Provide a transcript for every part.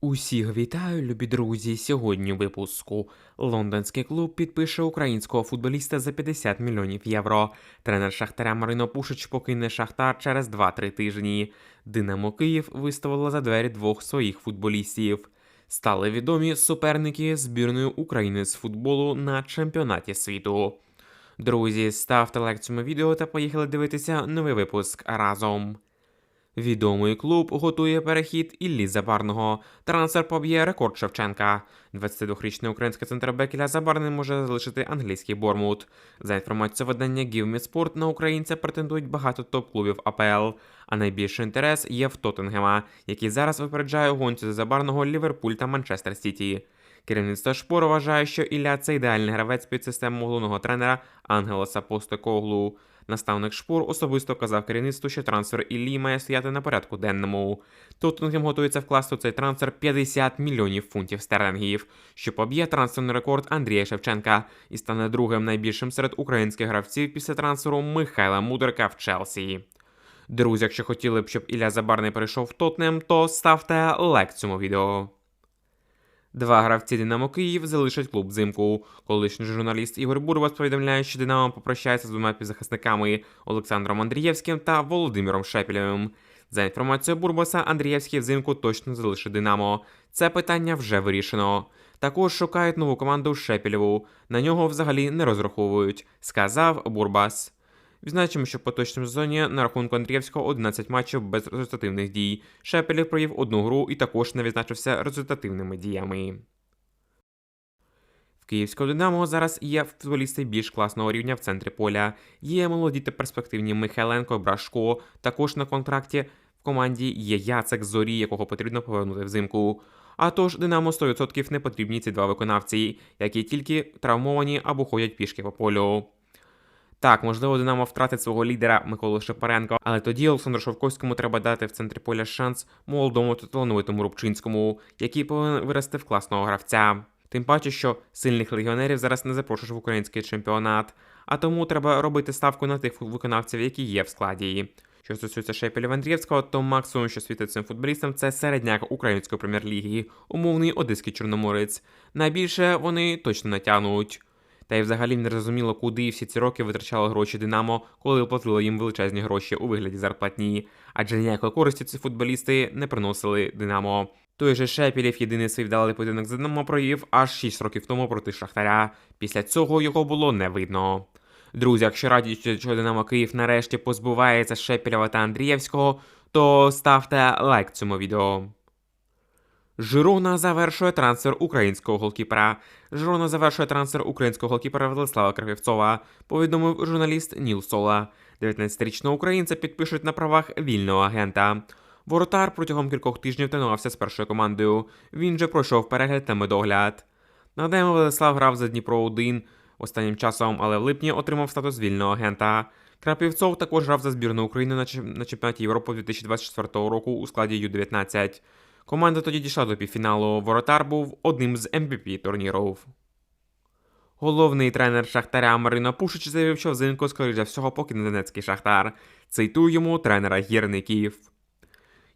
Усіх вітаю, любі друзі. Сьогодні випуску лондонський клуб підпише українського футболіста за 50 мільйонів євро. Тренер Шахтаря Марино Пушич покине Шахтар через 2-3 тижні. Динамо Київ виставила за двері двох своїх футболістів. Стали відомі суперники збірної України з футболу на чемпіонаті світу. Друзі, ставте лайк цьому відео та поїхали дивитися новий випуск разом. Відомий клуб готує перехід Іллі Забарного. Трансфер поб'є рекорд Шевченка. 22-річний український центрбек Ілля Забарний може залишити англійський Бормут. За інформацією видання Give Sport, на українця претендують багато топ-клубів АПЛ. А найбільший інтерес є в Тоттенгема, який зараз випереджає гонці за Забарного Ліверпуль та Манчестер Сіті. Керівництво Шпор вважає, що Ілля це ідеальний гравець під систему головного тренера Ангелоса Постекоглу. Наставник Шпор особисто казав керівництву, що трансфер Іллі має стояти на порядку денному. Тоттенгем готується вкласти у цей трансфер 50 мільйонів фунтів стерлингів, що поб'є трансферний рекорд Андрія Шевченка і стане другим найбільшим серед українських гравців після трансферу Михайла Мудрика в Челсі. Друзі, якщо хотіли б, щоб Ілля Забарний перейшов в Тоттенем, то ставте лайк цьому відео. Два гравці Динамо Київ залишать клуб взимку. Колишній журналіст Ігор Бурбас повідомляє, що Динамо попрощається з двома півзахисниками Олександром Андрієвським та Володимиром Шепілєвим. За інформацією Бурбаса, Андрієвський взимку точно залишить Динамо. Це питання вже вирішено. Також шукають нову команду Шепілєву. На нього взагалі не розраховують, сказав Бурбас. Відзначимо, що в поточному сезоні на рахунку Андрієвського 11 матчів без результативних дій. Шепелів провів одну гру і також не відзначився результативними діями. В Київського Динамо зараз є футболісти більш класного рівня в центрі поля. Є молоді та перспективні Михайленко, Брашко. Також на контракті в команді є Яцек Зорі, якого потрібно повернути взимку. А тож Динамо 100% не потрібні ці два виконавці, які тільки травмовані або ходять пішки по полю. Так, можливо, Динамо втратить свого лідера Миколу Шепаренко, але тоді Олександру Шовковському треба дати в центрі поля шанс молодому та талановитому Рубчинському, який повинен вирости в класного гравця. Тим паче, що сильних легіонерів зараз не запрошуєш в український чемпіонат, а тому треба робити ставку на тих виконавців, які є в складі. Що стосується Шепелів Андрієвського, то максимум, що світить цим футболістам, це середняк української прем'єр-ліги, умовний одеський чорноморець. Найбільше вони точно натягнуть. Та й взагалі не зрозуміло, куди всі ці роки витрачали гроші Динамо, коли оплатили їм величезні гроші у вигляді зарплатні, адже ніякої користі ці футболісти не приносили Динамо. Той же Шепілів єдиний свій вдалий поєдинок з Динамо провів аж 6 років тому проти Шахтаря. Після цього його було не видно. Друзі, якщо раді, що Динамо Київ нарешті позбувається Шепілєва та Андрієвського, то ставте лайк цьому відео. Жирона завершує трансфер українського голкіпера. Жирона завершує трансфер українського голкіпера Владислава Кравцова, повідомив журналіст Ніл Сола. 19-річного українця підпишуть на правах вільного агента. Воротар протягом кількох тижнів тренувався з першою командою. Він же пройшов перегляд та медогляд. Нагадаємо, Владислав грав за Дніпро 1 останнім часом, але в липні отримав статус вільного агента. Крапівцов також грав за збірну України на чемпіонаті Європи 2024 року у складі Ю-19. Команда тоді дійшла до півфіналу. Воротар був одним з МВП турнірів. Головний тренер Шахтаря Марина Пушич заявив, що взимку, скоріш за всього, покине Донецький Шахтар. Цитую йому тренера гірників.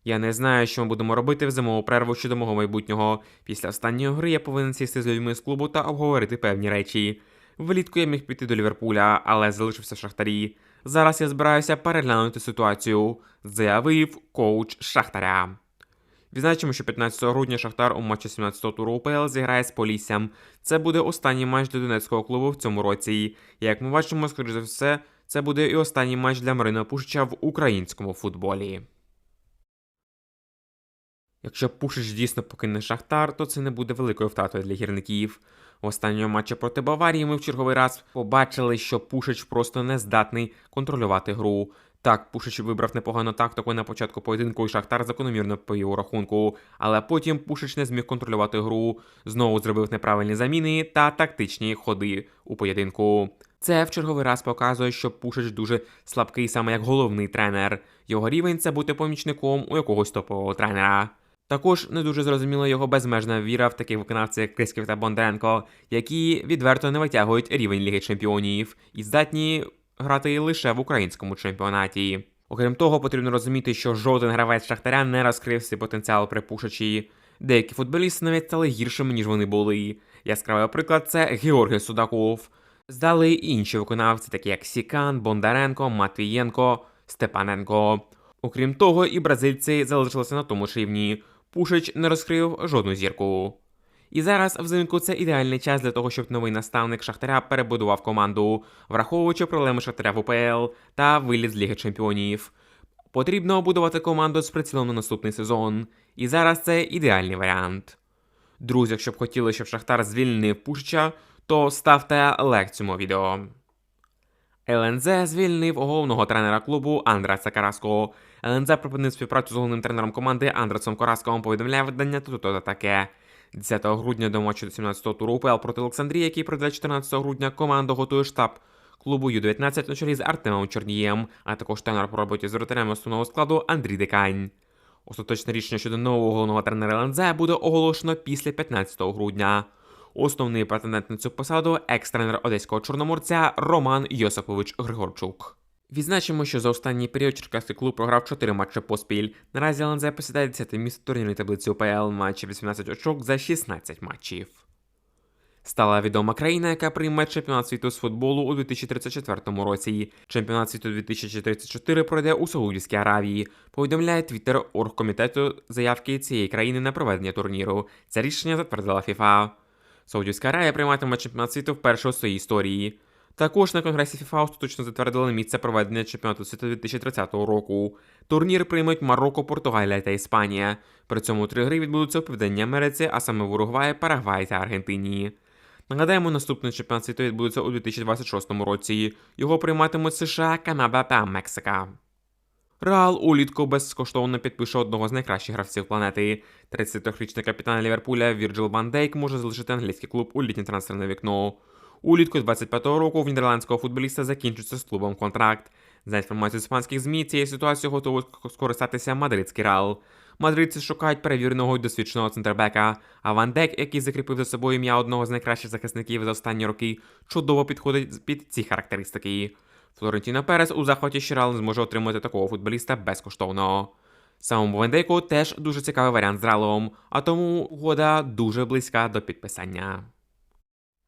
Я не знаю, що ми будемо робити в зимову перерву щодо мого майбутнього. Після останньої гри я повинен сісти з людьми з клубу та обговорити певні речі. Влітку я міг піти до Ліверпуля, але залишився в Шахтарі. Зараз я збираюся переглянути ситуацію, заявив коуч Шахтаря. Відзначимо, що 15 грудня Шахтар у матчі 17-го туру УПЛ зіграє з Поліссям. Це буде останній матч для Донецького клубу в цьому році. Як ми бачимо, скоріш за все, це буде і останній матч для Марина Пушича в українському футболі. Якщо Пушич дійсно покине Шахтар, то це не буде великою втратою для гірників. В останньому матчі проти Баварії ми в черговий раз побачили, що Пушич просто не здатний контролювати гру. Так, Пушич вибрав непогану тактику на початку поєдинку і Шахтар закономірно повів у рахунку, але потім Пушич не зміг контролювати гру, знову зробив неправильні заміни та тактичні ходи у поєдинку. Це в черговий раз показує, що Пушич дуже слабкий саме як головний тренер. Його рівень це бути помічником у якогось топового тренера. Також не дуже зрозуміла його безмежна віра в таких виконавців, як Крисків та Бондаренко, які відверто не витягують рівень Ліги Чемпіонів і здатні грати лише в українському чемпіонаті. Окрім того, потрібно розуміти, що жоден гравець Шахтаря не розкрив свій потенціал при Пушичі. Деякі футболісти навіть стали гіршими, ніж вони були. Яскравий приклад це Георгій Судаков. Здали й інші виконавці, такі як Сікан, Бондаренко, Матвієнко, Степаненко. Окрім того, і бразильці залишилися на тому ж рівні. Пушич не розкрив жодну зірку. І зараз взимку це ідеальний час для того, щоб новий наставник Шахтаря перебудував команду, враховуючи проблеми Шахтаря в УПЛ та виліт з Ліги Чемпіонів. Потрібно будувати команду з прицілом на наступний сезон. І зараз це ідеальний варіант. Друзі, якщо б хотіли, щоб Шахтар звільнив Пушича, то ставте лайк цьому відео. ЛНЗ звільнив головного тренера клубу Андреса Караско. ЛНЗ припинив співпрацю з головним тренером команди Андресом Карасковим, повідомляє видання «Тото таке. 10 грудня до матчу 17-го туру УПЛ проти Олександрії, який пройде 14 грудня, команду готує штаб клубу Ю-19 на чолі з Артемом Чорнієм, а також тренер по роботі з воротарями основного складу Андрій Декань. Остаточне рішення щодо нового головного тренера ЛНЗ буде оголошено після 15 грудня. Основний претендент на цю посаду екс-тренер одеського чорноморця Роман Йосипович Григорчук. Відзначимо, що за останній період черкаський клуб програв 4 матчі поспіль. Наразі ЛНЗ посідає 10 місце турнірної таблиці УПЛ, матчі 18 очок за 16 матчів. Стала відома країна, яка прийме чемпіонат світу з футболу у 2034 році. Чемпіонат світу 2034 пройде у Саудівській Аравії. Повідомляє твіттер оргкомітету заявки цієї країни на проведення турніру. Це рішення затвердила ФІФА. Саудівська Аравія прийматиме чемпіонат світу вперше у своїй історії. Також на конгресі ФІФА остаточно затвердили місце проведення чемпіонату світу 2030 року. Турнір приймуть Марокко, Португалія та Іспанія. При цьому три гри відбудуться у Південній Америці, а саме в Уругваї, Парагваї та Аргентині. Нагадаємо, наступний чемпіонат світу відбудеться у 2026 році. Його прийматимуть США, Канада та Мексика. Реал улітку безкоштовно підпише одного з найкращих гравців планети. 33-річний капітан Ліверпуля Вірджил Ван Дейк може залишити англійський клуб у літнє трансферне вікно. Улітку 25-го року в нідерландського футболіста закінчиться з клубом контракт. За інформацією іспанських ЗМІ, цією ситуацією готовий скористатися мадридський Реал. Мадридці шукають перевіреного і досвідченого центрбека, а Ван Дек, який закріпив за собою ім'я одного з найкращих захисників за останні роки, чудово підходить під ці характеристики. Флорентіно Перес у захваті що Реал зможе отримати такого футболіста безкоштовно. Самому Вендейку теж дуже цікавий варіант з Реалом, а тому угода дуже близька до підписання.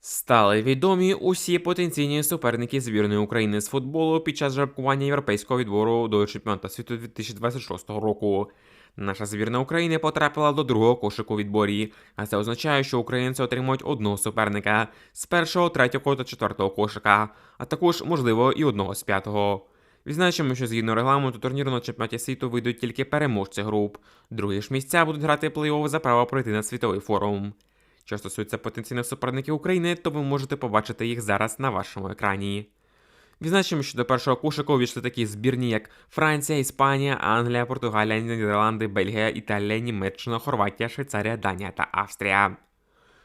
Стали відомі усі потенційні суперники збірної України з футболу під час жеребкування європейського відбору до чемпіонату світу 2026 року. Наша збірна України потрапила до другого кошику відборі, а це означає, що українці отримують одного суперника з першого, третього та четвертого кошика, а також, можливо, і одного з п'ятого. Відзначимо, що згідно регламенту турніру на чемпіонаті світу вийдуть тільки переможці груп. Другі ж місця будуть грати плей-офф за право пройти на світовий форум. Що стосується потенційних суперників України, то ви можете побачити їх зараз на вашому екрані. Відзначимо, що до першого кошику увійшли такі збірні, як Франція, Іспанія, Англія, Португалія, Нідерланди, Бельгія, Італія, Німеччина, Хорватія, Швейцарія, Данія та Австрія.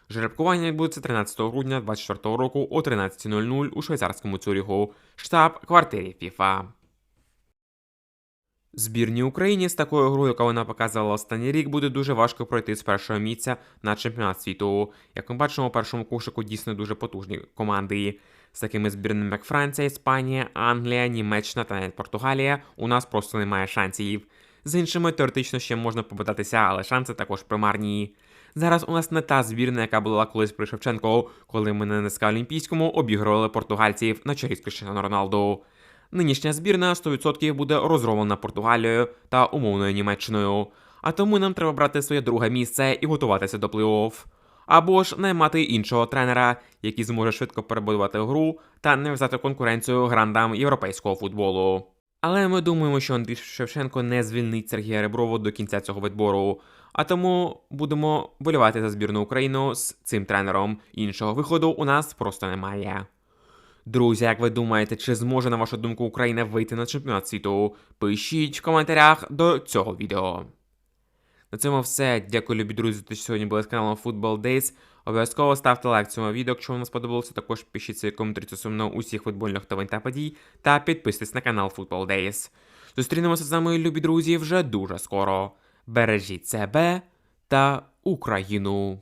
Жеребкування відбудеться 13 грудня 2024 року о 13.00 у швейцарському Цюріху, штаб-квартирі ФІФА. Збірній Україні з такою грою, яку вона показувала останній рік, буде дуже важко пройти з першого місця на чемпіонат світу. Як ми бачимо, у першому кошику дійсно дуже потужні команди. З такими збірними, як Франція, Іспанія, Англія, Німеччина та навіть Португалія, у нас просто немає шансів. З іншими теоретично ще можна попитатися, але шанси також примарні. Зараз у нас не та збірна, яка була колись при Шевченко, коли ми на НСК Олімпійському обігрували португальців на чолі з Криштиану Роналду. Нинішня збірна 100% буде розроблена Португалією та умовною Німеччиною. А тому нам треба брати своє друге місце і готуватися до плей-офф. Або ж наймати іншого тренера, який зможе швидко перебудувати гру та не взяти конкуренцію грандам європейського футболу. Але ми думаємо, що Андрій Шевченко не звільнить Сергія Реброва до кінця цього відбору. А тому будемо болівати за збірну Україну з цим тренером. Іншого виходу у нас просто немає. Друзі, як ви думаєте, чи зможе, на вашу думку, Україна вийти на чемпіонат світу? Пишіть в коментарях до цього відео. На цьому все. Дякую, любі друзі, що сьогодні були з каналом Football Days. Обов'язково ставте лайк цьому відео, якщо вам сподобалося. Також пишіть свої коментарі стосовно усіх футбольних новин та подій. Та підписуйтесь на канал Football Days. Зустрінемося з вами, любі друзі, вже дуже скоро. Бережіть себе та Україну.